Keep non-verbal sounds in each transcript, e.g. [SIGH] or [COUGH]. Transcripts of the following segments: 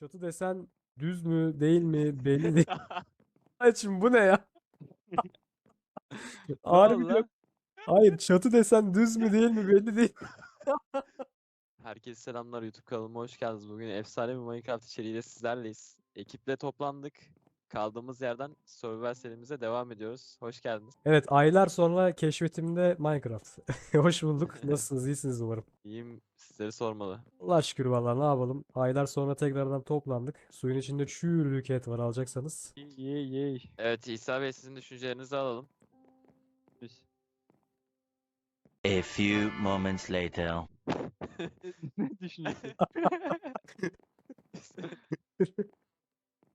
Çatı desen düz mü değil mi belli değil. [LAUGHS] Açım bu ne ya? [LAUGHS] Harbi diyorum. Hayır çatı desen düz mü değil mi belli değil. [LAUGHS] Herkese selamlar YouTube kanalıma hoş geldiniz. Bugün efsane bir Minecraft içeriğiyle sizlerleyiz. Ekiple toplandık. Kaldığımız yerden survival serimize devam ediyoruz. Hoş geldiniz. Evet aylar sonra keşfetimde Minecraft. [LAUGHS] Hoş bulduk. [LAUGHS] Nasılsınız? İyisiniz umarım. İyiyim sizleri sormalı. Allah şükür vallahi ne yapalım. Aylar sonra tekrardan toplandık. Suyun içinde çürük et var alacaksanız. Yey yey. Evet İsa Bey sizin düşüncelerinizi alalım. A few moments later. [LAUGHS] ne düşünüyorsun?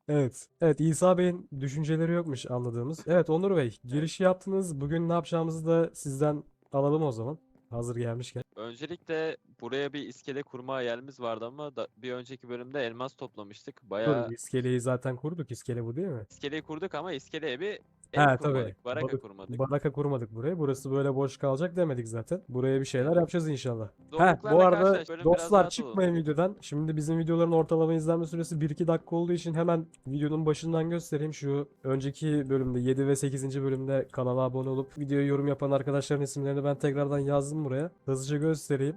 Evet. Evet İsa Bey'in düşünceleri yokmuş anladığımız. Evet Onur Bey girişi yaptınız. Bugün ne yapacağımızı da sizden alalım o zaman. Hazır gelmişken. Öncelikle buraya bir iskele kurma hayalimiz vardı ama da, bir önceki bölümde elmas toplamıştık. Bayağı Dur, iskeleyi zaten kurduk. İskele bu değil mi? iskeleyi kurduk ama iskeleye bir ev He tabii. kurmadık. Baraka Balık- kurmadık. Baraka kurmadık buraya. Burası böyle boş kalacak demedik zaten. Buraya bir şeyler yapacağız inşallah. Heh, bu arada karşılaş, bölüm biraz dostlar rahat çıkmayın videodan. Şimdi bizim videoların ortalama izlenme süresi 1-2 dakika olduğu için hemen videonun başından göstereyim. Şu önceki bölümde 7 ve 8. bölümde kanala abone olup videoya yorum yapan arkadaşların isimlerini ben tekrardan yazdım buraya. Hızlıca göstereyim.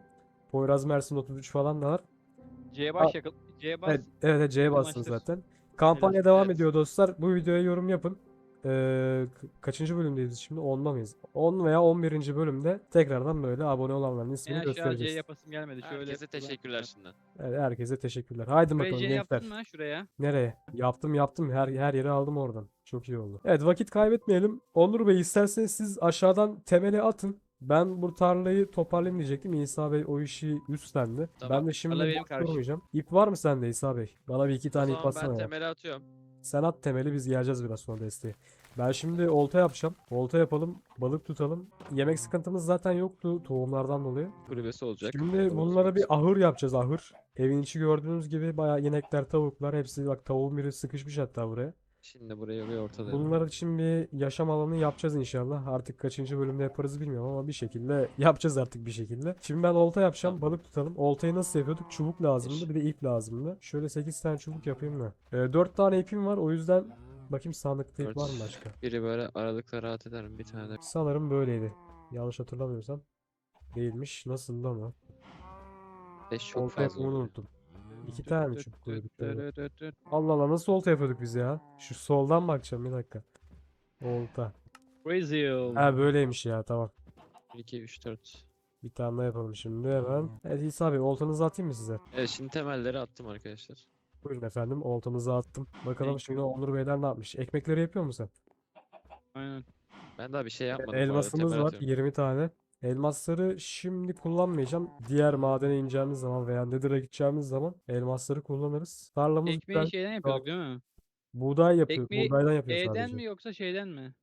Poyraz Mersin 33 falan da var. C'ye bas yakın. C'ye bas. Evet, evet, evet, C'ye bastım zaten. Kampanya devam Evet. ediyor dostlar. Bu videoya yorum yapın. K- kaçıncı bölümdeyiz şimdi? 10'da mıyız? 10 veya 11. bölümde tekrardan böyle abone olanların En ismini C göstereceğiz. yapasım gelmedi. Şöyle Herkese teşekkürler şimdiden. Evet, herkese teşekkürler. Haydi Şuraya bakalım C gençler. yaptın mı şuraya? Nereye? Yaptım yaptım. Her her yere aldım oradan. Çok iyi oldu. Evet vakit kaybetmeyelim. Onur Bey isterseniz siz aşağıdan temeli atın. Ben bu tarlayı toparlayayım diyecektim. İsa Bey o işi üstlendi. Tamam, Ben de şimdi benim boş kardeşim. durmayacağım. İp var mı sende İsa Bey? Bana bir iki tane ip zaman atsana ben ya. temeli atıyorum. Sen at temeli biz geleceğiz biraz sonra desteği. Ben şimdi olta yapacağım. Olta yapalım. Balık tutalım. Yemek sıkıntımız zaten yoktu tohumlardan dolayı. Kulübesi olacak. Şimdi bunlara bir ahır yapacağız ahır. Evin içi gördüğünüz gibi bayağı inekler, tavuklar hepsi bak tavuğun biri sıkışmış hatta buraya. Şimdi buraya bir ortada. Bunlar için bir yaşam alanı yapacağız inşallah. Artık kaçıncı bölümde yaparız bilmiyorum ama bir şekilde [LAUGHS] yapacağız artık bir şekilde. Şimdi ben olta yapacağım. Tamam. Balık tutalım. Oltayı nasıl yapıyorduk? Çubuk lazımdı. Bir de ip lazımdı. Şöyle 8 tane çubuk yapayım da. Ee, 4 tane ipim var. O yüzden bakayım sandıkta ip var mı başka? Biri böyle aralıkta rahat ederim bir tane. Sanırım böyleydi. Yanlış hatırlamıyorsam. Değilmiş. Nasıl lan o? Beş çok Olta fazla unuttum. İki tane mi çubuk koyduk? Allah Allah nasıl olta yapıyorduk biz ya? Şu soldan bakacağım bir dakika. Olta. Brazil. Ha böyleymiş ya tamam. 1, 2, 3, 4. Bir tane daha yapalım şimdi hemen. Evet İsa abi oltanızı atayım mı size? Evet şimdi temelleri attım arkadaşlar. Buyurun efendim oltanızı attım. Bakalım Thank şimdi Onur Beyler ne yapmış? Ekmekleri yapıyor musun Aynen. Ben daha bir şey sen? yapmadım. bu arada, Elmasımız temel var atıyorum. 20 tane. Elmasları şimdi kullanmayacağım. Diğer madene ineceğimiz zaman veya Nether'a gideceğimiz zaman elmasları kullanırız. Tarlamız Ekmeği güzel. şeyden yapıyorduk değil mi? Buğday yapıyor. Ekmeği Buğdaydan yapıyor E'den sadece. mi yoksa şeyden mi?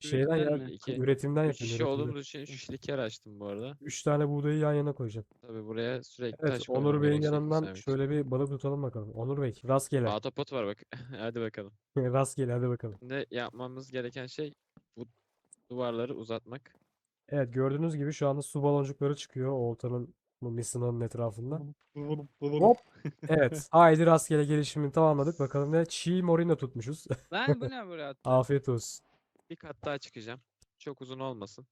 Şeyden üretimden ya mi? İki- üretimden Üç yapıyor. kişi üretimden. olduğumuz için 3 kişilik yer açtım bu arada. 3 tane buğdayı yan yana koyacağım. Tabii buraya sürekli Evet taş Onur koymam Bey'in gerekecek yanından şöyle bir balık tutalım bakalım. Onur Bey rastgele. Ahtapot var bak. [LAUGHS] Hadi bakalım. [LAUGHS] Rastgele hadi bakalım. Şimdi yapmamız gereken şey bu duvarları uzatmak. Evet gördüğünüz gibi şu anda su baloncukları çıkıyor oltanın bu misinanın etrafında. Hop. [LAUGHS] Evet. Haydi rastgele gelişimini tamamladık. Bakalım ne? Çiğ morina tutmuşuz. [LAUGHS] Lan bu ne buraya? Afiyet olsun. Bir kat daha çıkacağım. Çok uzun olmasın.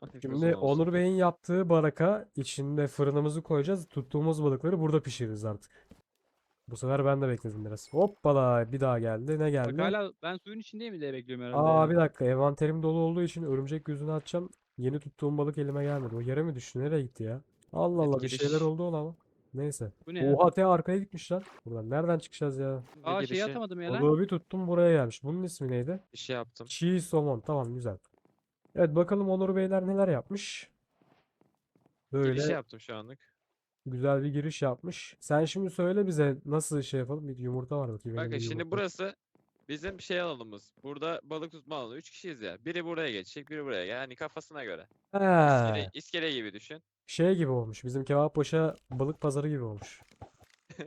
Hafif uzun Şimdi olsun. Onur Bey'in yaptığı baraka içinde fırınımızı koyacağız. Tuttuğumuz balıkları burada pişiririz artık. Bu sefer ben de bekledim biraz. Hoppala bir daha geldi. Ne Bak geldi? hala ben suyun içindeyim diye bekliyorum herhalde Aa ya. bir dakika envanterim dolu olduğu için örümcek gözünü açacağım. Yeni tuttuğum balık elime gelmedi. O yere mi düştü? Nereye gitti ya? Allah Allah bir şeyler oldu ona ama. Neyse. Bu ne ya? Oha te arkaya gitmiş lan. Buradan nereden çıkacağız ya? Aa şey girişi- atamadım ya lan. Balığı bir tuttum buraya gelmiş. Bunun ismi neydi? Bir şey yaptım. Çiğ somon. Tamam güzel. Evet bakalım Onur Beyler neler yapmış. Böyle Girişi yaptım şu anlık. Güzel bir giriş yapmış. Sen şimdi söyle bize nasıl şey yapalım. Bir yumurta var bakayım. Bakın elimde şimdi yumurta. burası bizim şey alanımız. Burada balık tutma alanı. 3 kişiyiz ya. Biri buraya geçecek, biri buraya. Yani kafasına göre. He, iskele gibi düşün. şey gibi olmuş. Bizim Kebappaşa balık pazarı gibi olmuş. [LAUGHS]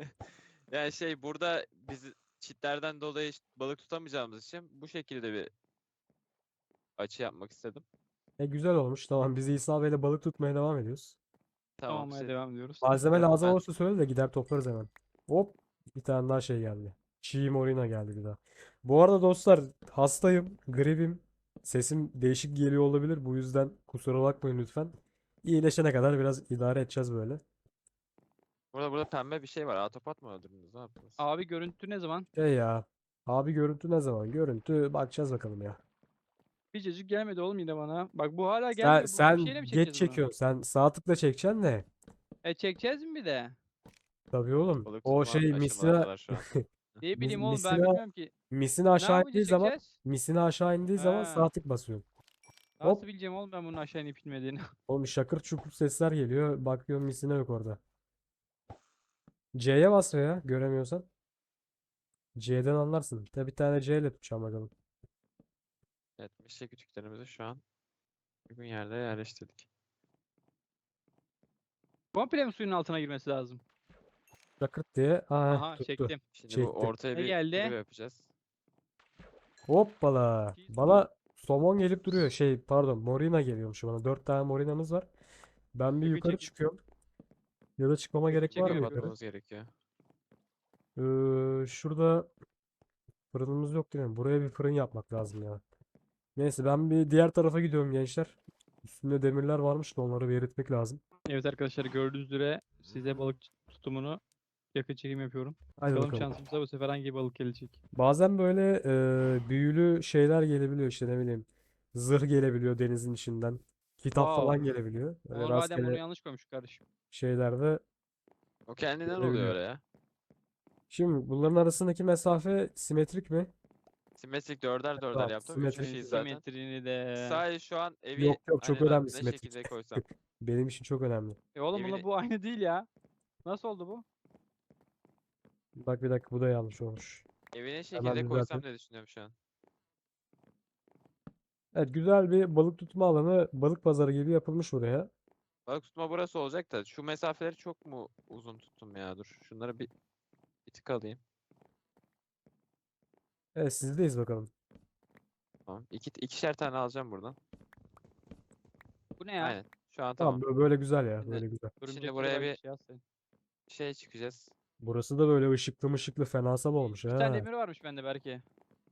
Yani şey burada biz çitlerden dolayı balık tutamayacağımız için bu şekilde bir açı yapmak istedim. E güzel olmuş. Tamam biz İsa Bey'le balık tutmaya devam ediyoruz. Tamam. Tamam hadi siz- devam ediyoruz. Malzeme Tamam, lazım ben- olursa söyle de gider toplarız hemen. Hop bir tane daha şey geldi. Çiğ morina geldi bir daha. Bu arada dostlar hastayım, gripim. Sesim değişik geliyor olabilir. Bu yüzden kusura bakmayın lütfen. İyileşene kadar biraz idare edeceğiz böyle. Burada burada pembe bir şey var. Autopat mı öldürdünüz? Ne yaptınız? Abi görüntü ne zaman? Şey ya. Abi görüntü ne zaman? Görüntü bakacağız bakalım ya. Bir cacık gelmedi oğlum yine bana. Bak bu hala Sen, gelmedi. Sen bir şeyle mi geç çekeceğiz bunu? çekiyorsun. Sen sağ tıkla çekeceksin de. E çekeceğiz mi bir de? Tabii oğlum. Balık O tutma şey misina var şu an. [LAUGHS] Ne bileyim oğlum ben bilmiyorum ki. misina Ne aşağı indiği zaman çekeceğiz? misina aşağı indiği zaman Ha. sağ tık basıyorsun. Nasıl Hop. bileceğim oğlum ben bunun aşağı inip inmediğini? [LAUGHS] Oğlum şakır çukur sesler geliyor. Bakıyorum misina yok orada. C'ye bas ya göremiyorsan. C'den anlarsın. Tabi bir tane C ile tutacağım bakalım. Evet, mişe kütüklerimizi şu an uygun yerde yerleştirdik. Komple mi suyun altına girmesi lazım? Şakırt diye. Aha, Aha tuttu. çektim. Şimdi bu Çektim. ortaya Ne bir geldi? kulübe yapacağız. Hoppala. Bana somon gelip duruyor. Şey pardon morina geliyormuş bana. Dört tane morinamız var. Ben bir Çekil, yukarı çekil. çıkıyorum. Ya da çıkmama gerek var mı yukarı? Kapatmamız gerekiyor. Ee, şurada fırınımız yok değil mi? Buraya bir fırın yapmak lazım ya. Neyse ben bir diğer tarafa gidiyorum gençler. Üstünde demirler varmış da onları bir eritmek lazım. Evet arkadaşlar gördüğünüz üzere size balık tutumunu yakın çekim yapıyorum. Hadi Bakalım bakalım. şansımıza bu sefer hangi balık gelecek. Bazen böyle e, büyülü şeyler gelebiliyor işte ne bileyim. Zırh gelebiliyor denizin içinden. Kitap falan Wow. gelebiliyor. Öyle Onur madem bunu rastgele yanlış koymuş kardeşim. şeylerde. O kendinden oluyor öyle ya. Şimdi bunların arasındaki mesafe simetrik mi? Simetrik dörder dörder Tamam, yaptım. simetrik. Üç kişiyiz zaten. Simetrini de. Sadece şu an evi Yok, yok, çok hani önemli ne simetrik. şekilde koysam. [LAUGHS] Benim için çok önemli. E oğlum bununla evini- bu aynı değil ya. Nasıl oldu bu? Bak bir dakika bu da yanlış olmuş. Evi ne şekilde koysam düzelteyim. diye düşünüyorum şu an. Evet güzel bir balık tutma alanı balık pazarı gibi yapılmış buraya. Balık tutma burası olacak da şu mesafeleri çok mu uzun tuttum ya? Dur şunları bir, bir tık alayım. Evet sizdeyiz bakalım. Tamam. İki, ikişer tane alacağım buradan. Bu ne ya? Aynen. Şu an Tamam tamam. bö- böyle güzel ya Şimdi- böyle güzel. Örümcek buraya bir- varmış ya sen. Şey çıkacağız. Burası da böyle ışıklı mışıklı fenasal olmuş Bir ha. tane demir varmış bende belki.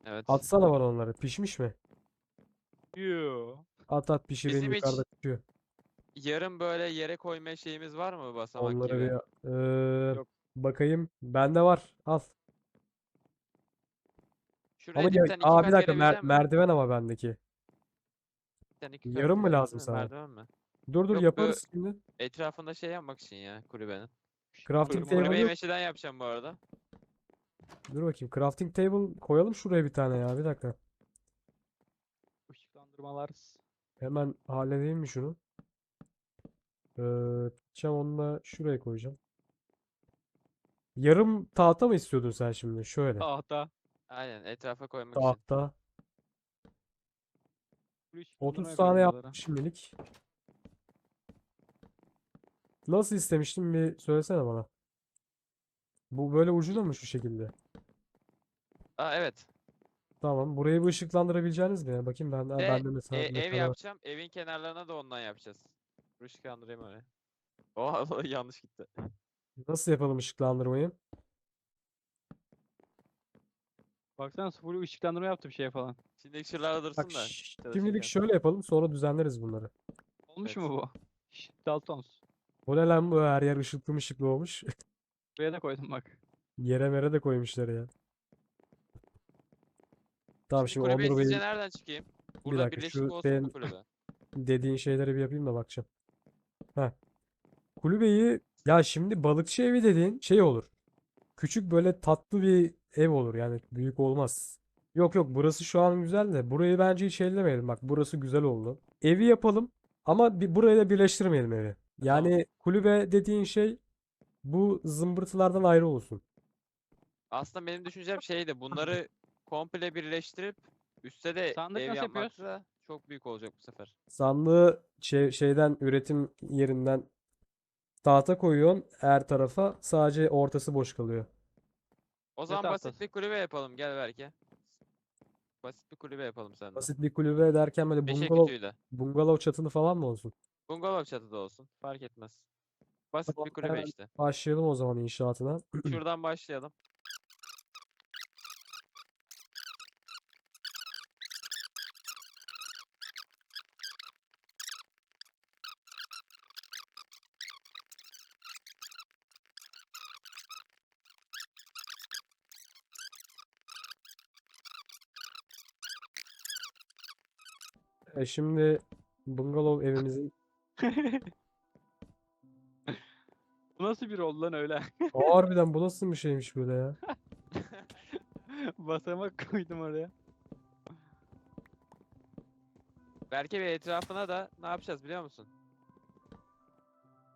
Evet. Atsana bana onları. Pişmiş mi? Yoo. At at pişireyim Bizim hiç yukarıda pişiyor. Yarım böyle yere koyma şeyimiz var mı basamak Onları gibi? bir Ee, Yok. bakayım. Bende var. Al. Şuraya Ama iki Aa kat bir dakika mer- verebilecek misin? merdiven ama bendeki. Dipten iki kat yarım mı verebilecek lazım misin? sana? Merdiven mi? Dur dur Yok, bu- yaparız şimdi. Etrafında şey yapmak için ya kulübenin. Crafting Kulübe- table Kulübeyi yok. meşeden yapacağım bu arada. Dur bakayım. Crafting table koyalım şuraya bir tane ya. Bir dakika. Işıklandırmalar. Hemen halledeyim mi şunu? Ee, gideceğim onu da şuraya koyacağım. Yarım tahta mı istiyordun sen şimdi? Şöyle. Tahta. Aynen etrafa koymak için. Tahta. Full 30 ışıklandırma tane yapıyorum yaptım şimdilik. Nasıl istemiştim bir söylesene bana. Bu böyle ucuna mı şu şekilde? Aa evet. Tamam. Burayı bir ışıklandırabileceğiniz mi ya? Bakayım ben, Ve bende mesela E, ne ev kadar- yapacağım. Evin kenarlarına da ondan yapacağız. Işıklandırayım öyle. [LAUGHS] Oha yanlış gitti. Nasıl yapalım ışıklandırmayı? Baksana full ışıklandırma yaptım şeye falan. Şimdilik şuralarda dursun Bak da. ş- şimdilik şöyle yapalım sonra düzenleriz bunları. Olmuş Evet. mu bu? Şşt, Daltons. O ne lan bu her yer ışıklı mışıklı olmuş. [LAUGHS] Buraya da koydum bak. Yere mere de koymuşlar ya. Tamam Şimdi şimdi kulübeye Onur sizce Bey'in nereden çıkayım? Burada dakika, birleşik şu olsun kulübe? dediğin şeyleri bir yapayım da bakacağım. Heh. Kulübeyi ya şimdi balıkçı evi dediğin şey olur. Küçük böyle tatlı bir ev olur yani büyük olmaz. Yok yok burası şu an güzel de burayı bence hiç ellemeyelim. Bak burası güzel oldu. Evi yapalım ama bir, burayı da birleştirmeyelim evi. Yani kulübe dediğin şey bu zımbırtılardan ayrı olsun. Aslında benim düşüncem şeydi. Bunları komple birleştirip üstte de Sandık ev nasıl yapmak yapıyoruz? da çok büyük olacak bu sefer. Sandığı şey, şeyden üretim yerinden tahta koyuyorsun her tarafa sadece ortası boş kalıyor. O zaman basit tahtası? bir kulübe yapalım gel belki. Basit bir kulübe yapalım seninle. Basit bir kulübe derken böyle bungalov, kütüğüyle. bungalov çatılı falan mı olsun? Bungalov çatıda olsun. Fark etmez. Basit Tamam, bir kulübe hemen işte. Başlayalım o zaman inşaatına. [CLEARS THROAT] Şuradan başlayalım. E şimdi bungalov evimizin [LAUGHS] Bu nasıl bir oldu lan öyle? harbiden bu nasıl bir şeymiş böyle ya? [LAUGHS] Basamak koydum oraya. Belki bir etrafına da ne yapacağız biliyor musun?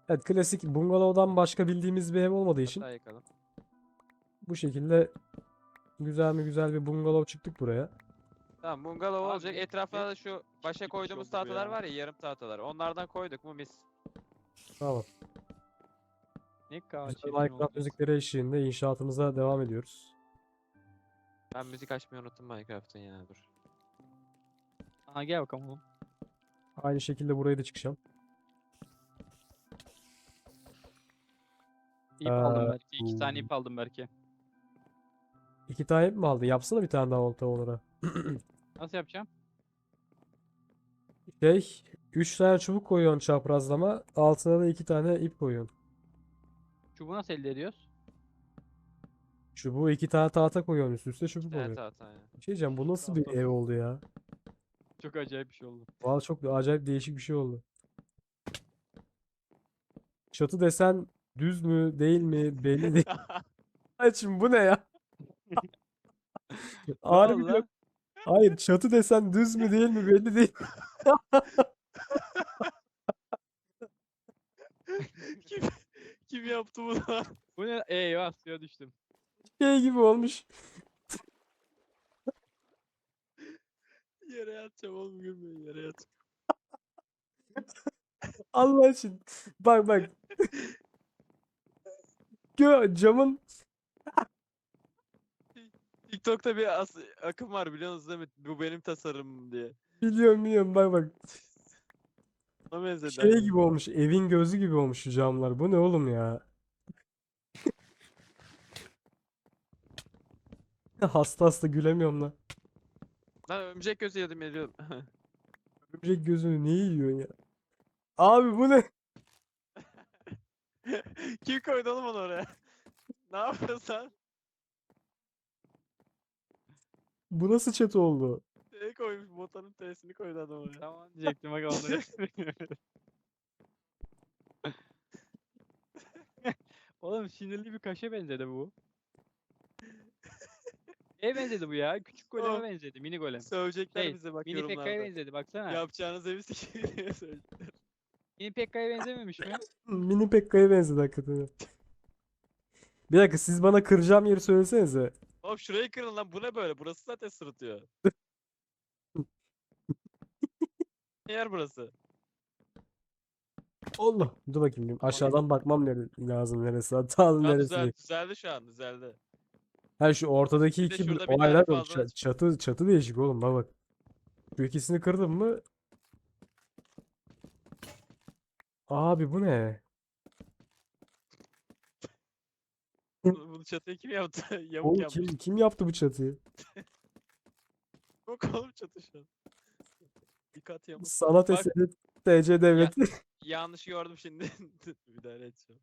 Evet klasik bungalovdan başka bildiğimiz bir ev olmadığı için Hatta bu şekilde güzel mi güzel bir bungalov çıktık buraya. Tamam bungalov Abi, olacak. Etrafına da şu başa küçük koyduğumuz oldu bu tahtalar ya. var ya yarım tahtalar. Onlardan koyduk mu mis. Tamam. Kadar Güzel çirkin Minecraft müzikleri eşliğinde inşaatımıza devam ediyoruz. Ben müzik açmayı unuttum Minecraft'ın ya dur. Aha gel bakalım oğlum. Aynı şekilde buraya da çıkacağım. İp aldım Ee, belki. İki tane hmm. ip aldım belki. İki tane mi aldın? Yapsana bir tane daha olta onlara. Nasıl yapacağım? Şey, üç tane çubuk koyuyorsun çaprazlama. Altına da iki tane ip koyuyorsun. Çubuğu nasıl elde ediyoruz? Çubuğu iki tane tahta koyuyorsun üst üste çubuk Evet oluyor. tahta ya. Bir şey diyeceğim bu nasıl bir ev oldu ya? Çok acayip bir şey oldu. Valla çok acayip değişik bir şey oldu. Çatı desen düz mü değil mi belli değil. [LAUGHS] Açım bu ne ya? [LAUGHS] Oldu lan? Hayır çatı desen düz mü değil mi belli değil. [LAUGHS] kim, kim yaptı bunu? Bu ne? Eyvah suya düştüm. Şey gibi olmuş. yere yatacağım oğlum gülmeyin yere yat. [LAUGHS] Allah için. Bak bak. Gö camın TikTok'ta bir as- akım var biliyorsunuz değil mi? Bu benim tasarımım diye. biliyorum biliyorum bak bak. Ona benzedi. Şey gibi olmuş. Evin gözü gibi olmuş şu camlar. Bu ne oğlum ya? [LAUGHS] Hasta hasta gülemiyorum lan. Lan örümcek gözü yedim ediyorum. [LAUGHS] Örümcek gözünü niye yiyorsun ya? Abi bu ne? [LAUGHS] Kim koydu oğlum onu oraya? ne yapıyorsun sen? Bu nasıl chat oldu? T koymuş botanın T'sini koydu adam oraya. Tamam diyecektim bak onları. [LAUGHS] [LAUGHS] Oğlum sinirli bir kaşe benzedi bu. Neye benzedi bu ya? Küçük goleme Oğlum, benzedi. Mini golem. Sövecekler Şey, bize bak Mini Pekka'ya yorumlarda. benzedi baksana. Yapacağınız evi [LAUGHS] sikeyim. Mini Pekka'ya benzememiş mi? Mini Pekka'ya benzedi hakikaten. Bir dakika siz bana kıracağım yeri söylesenize. Oğlum şurayı kırın lan bu ne böyle? Burası zaten sırıtıyor. [LAUGHS] Ne yer burası? Allah. Dur bakayım. bir Aşağıdan bakmam nere- lazım neresi. Hatanın Ha, neresi. düzel, düzeldi şu an düzeldi. Ha şu ortadaki Bir de iki şurada bir tane olaylar fazla Ça- Çatı çatı değişik oğlum bak bak. Şu ikisini kırdım mı? Abi bu ne? Bunu çatıya kim yaptı? [LAUGHS] Yamuk Oğlum yapmış. kim kim yaptı bu çatıyı? [LAUGHS] Yok oğlum çatı şu an. Bir kat yamuk. Sanat Bak- eseri TC devleti. [LAUGHS] Yanlış gördüm şimdi. Müdahale edeceğim.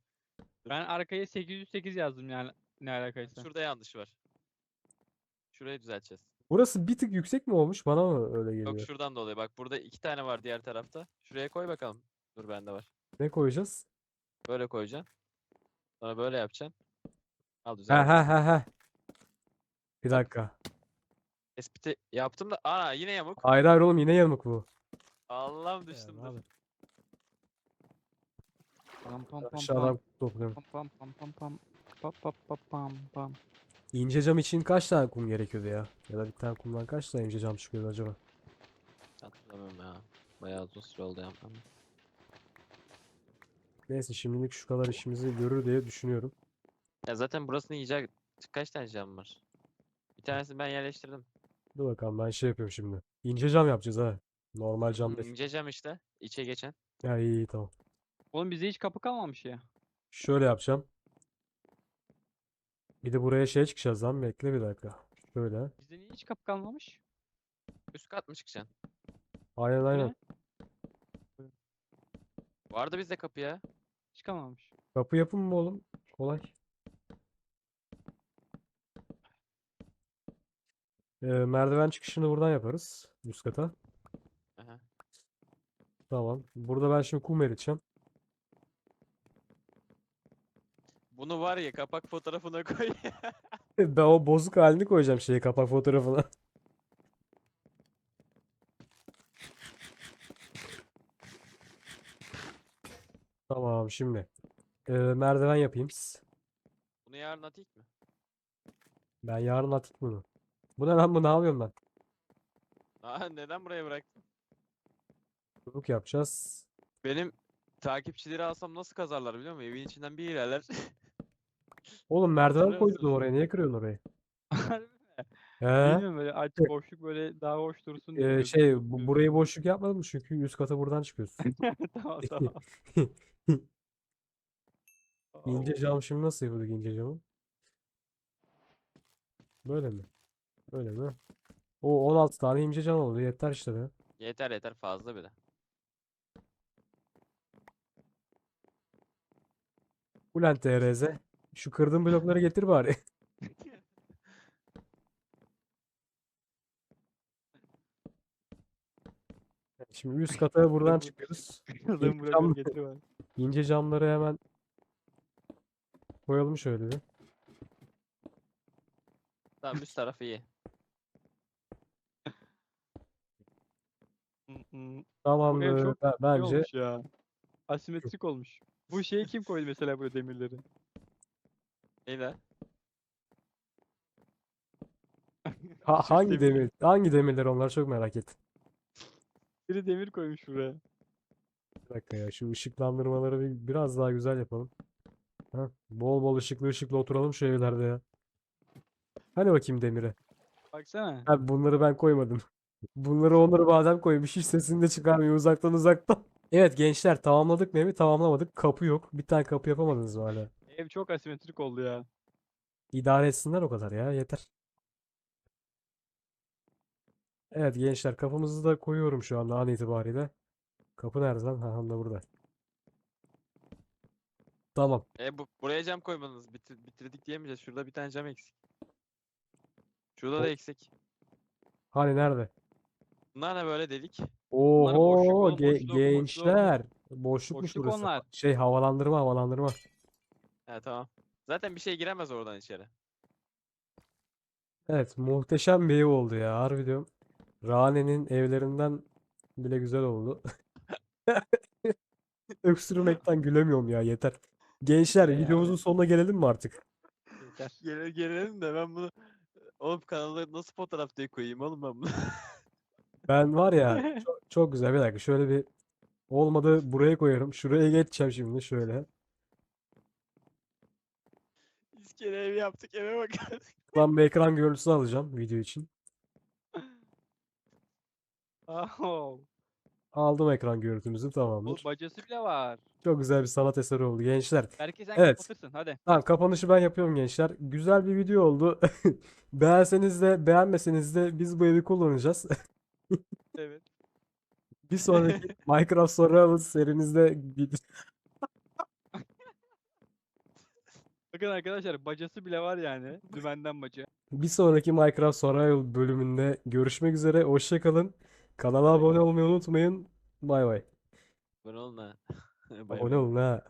Ben arkaya 808 yazdım yani ne alakaysa. Şurada yanlış var. Şurayı düzelteceğiz. Burası bir tık yüksek mi olmuş? Bana mı öyle Yok geliyor? şuradan da oluyor. Bak burada iki tane var diğer tarafta. Şuraya koy bakalım. Dur bende var. Ne koyacağız? Böyle koyacaksın. Sonra böyle yapacaksın. Al He düzel. he he he. Bir dakika. Tespiti yaptım da. Aa yine yamuk. Hayır hayır oğlum yine yamuk bu. Allah'ım düştüm. dur. abi. Pam pam pam pam. Aşağıdan topluyorum. Pam pam pam pam pam. Pam pam pam pam pam. İnce cam için kaç tane kum gerekiyordu ya? Ya da bir tane kumdan kaç tane ince cam çıkıyordu acaba? Hatırlamıyorum ya. Bayağı uzun süre oldu yapmam. Neyse şimdilik şu kadar işimizi görür diye düşünüyorum. Ya zaten burasını yiyecek kaç tane cam var? Bir tanesini ben yerleştirdim. Dur bakalım ben şey yapıyorum şimdi. İnce cam yapacağız ha. Normal cam değil. İnce cam işte. içe geçen. Ya iyi iyi tamam. Oğlum bizde hiç kapı kalmamış ya. Şöyle yapacağım. Bir de buraya şey çıkacağız lan. Bekle bir dakika. Şöyle. Bizde niye hiç kapı kalmamış? Üst kat mı çıkacaksın? Aynen aynen. Vardı bizde kapı ya. Hiç kalmamış. Kapı yapın mı oğlum? Kolay. Ee, merdiven çıkışını buradan yaparız. Üst kata. Aha. Tamam. Burada ben şimdi kum eriteceğim. Bunu var ya kapak fotoğrafına koy. [LAUGHS] Ben o bozuk halini koyacağım şeye kapak fotoğrafına. Tamam şimdi. Ee, merdiven yapayım. Bunu yarın atayım mı? Ben yarın atayım bunu. Bu ne lan bu ne yapıyorum ben? Aa neden buraya bıraktın? Çubuk yapacağız. Benim takipçileri alsam nasıl kazarlar biliyor musun? Evin içinden bir girerler. [LAUGHS] Oğlum merdiven koydun musun? oraya. Niye kırıyorsun orayı? [LAUGHS] Harbi? He? Bilmiyorum böyle aç boşluk böyle daha hoş dursun diye Ee, şey bu, burayı boşluk yapmadım çünkü üst kata buradan çıkıyorsun. [LAUGHS] Tamam tamam. İnce cam şimdi nasıl yapıyorduk ince camı? Böyle mi? Böyle mi? O 16 tane ince cam oldu. Yeter işte be. Yeter yeter fazla bile. Ulan TRZ. Şu kırdığın blokları getir bari. [LAUGHS] Şimdi üst kata buradan çıkıyoruz. Adam İlk cam- getir bana. İnce camları hemen koyalım şöyle bir. Tamam üst tarafı iyi. Hı. Tamamdır. çok İyi bence olmuş ya. Asimetrik olmuş. Bu şeyi kim koydu mesela böyle demirleri? Neyle? [LAUGHS] Ha- Çift hangi demir. demir hangi demirler onlar çok merak ettim. Biri demir koymuş buraya. Bir dakika ya şu ışıklandırmaları bir, biraz daha güzel yapalım. Ha, bol bol ışıklı ışıklı oturalım şu evlerde ya. Hani bakayım demire. Baksana. Ha, bunları ben koymadım. Bunları onları badem koymuş. Hiç sesini de çıkarmıyor uzaktan uzaktan. Evet gençler tamamladık mı evi? Tamamlamadık. Kapı yok. Bir tane kapı yapamadınız mı hala? Ev çok asimetrik oldu ya. İdare etsinler o kadar ya yeter. Evet gençler kapımızı da koyuyorum şu anda an itibariyle. Kapı nerede lan? Ha da burada. Tamam. E bu buraya cam koymanız bitir- bitirdik diyemeyeceğiz. Şurada bir tane cam eksik. Şurada da eksik. Hani nerede? Bunlar ne böyle delik? Bunlar boşluk Oho oğlum, ge- boşluk, boşluk. gençler. Boşlukmuş Boşluk burası. onlar. Şey havalandırma havalandırma. He tamam. Zaten bir şey giremez oradan içeri. Evet muhteşem bir ev oldu ya harbi diyorum. Rane'nin evlerinden bile güzel oldu. [LAUGHS] Öksürmekten gülemiyorum ya yeter. Gençler Ya. videomuzun sonuna gelelim mi artık? Yeter. Gele gelelim de ben bunu oğlum kanalda nasıl fotoğraf diye koyayım oğlum ben bunu. [LAUGHS] Ben var ya [LAUGHS] çok, çok güzel bir dakika şöyle bir olmadı buraya koyarım. Şuraya geçeceğim şimdi şöyle. İskele ev yaptık eve bak. Ben [LAUGHS] bir ekran görüntüsü alacağım video için. Aho. Aldım ekran görüntümüzü Bu tamamdır. bacası bile var. Çok güzel bir sanat eseri oldu gençler. Belki sen Evet. kapatırsın hadi. Tamam kapanışı ben yapıyorum gençler. Güzel bir video oldu. [LAUGHS] Beğenseniz de beğenmeseniz de biz bu evi kullanacağız. Evet. Bir sonraki Minecraft Survival serimizde [LAUGHS] Bakın arkadaşlar bacası bile var yani. Dümenden baca. bir sonraki Minecraft Survival bölümünde görüşmek üzere. Hoşça kalın. Kanala abone olmayı unutmayın. Bay bay. Bu ne oğlum ha? [LAUGHS] Bay Abone olun ha.